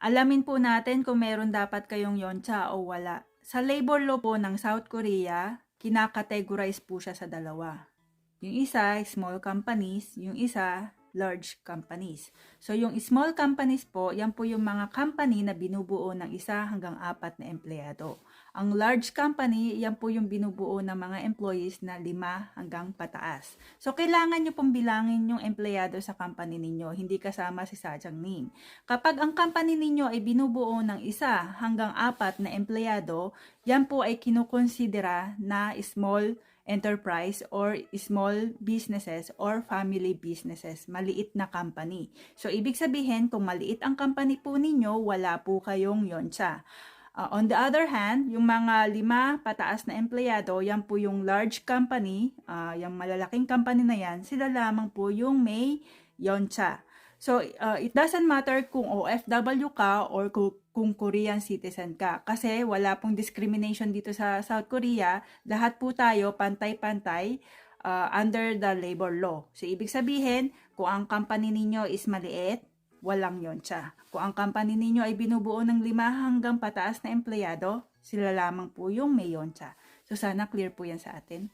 Alamin po natin kung meron dapat kayong yoncha o wala. Sa labor law po ng South Korea, kinakategorize po siya sa dalawa. Yung isa, small companies. Yung isa, large companies. So, yung small companies po, yan po yung mga company na binubuo ng isa hanggang apat na empleyado. Ang large company, yan po yung binubuo ng mga employees na lima hanggang pataas. So, kailangan nyo pong bilangin yung empleyado sa company ninyo, hindi kasama si Sajang Ning. Kapag ang company ninyo ay binubuo ng isa hanggang apat na empleyado, yan po ay kinukonsidera na small enterprise or small businesses or family businesses, maliit na company. So, ibig sabihin, kung maliit ang company po ninyo, wala po kayong yoncha. Uh, on the other hand, yung mga lima pataas na empleyado, yan po yung large company, uh, yung malalaking company na yan, sila lamang po yung may yoncha. So, uh, it doesn't matter kung OFW ka or kung, kung Korean citizen ka. Kasi wala pong discrimination dito sa South Korea. Lahat po tayo pantay-pantay uh, under the labor law. So, ibig sabihin, kung ang company ninyo is maliit, walang yoncha. Kung ang company ninyo ay binubuo ng lima hanggang pataas na empleyado, sila lamang po yung may yoncha. So, sana clear po yan sa atin.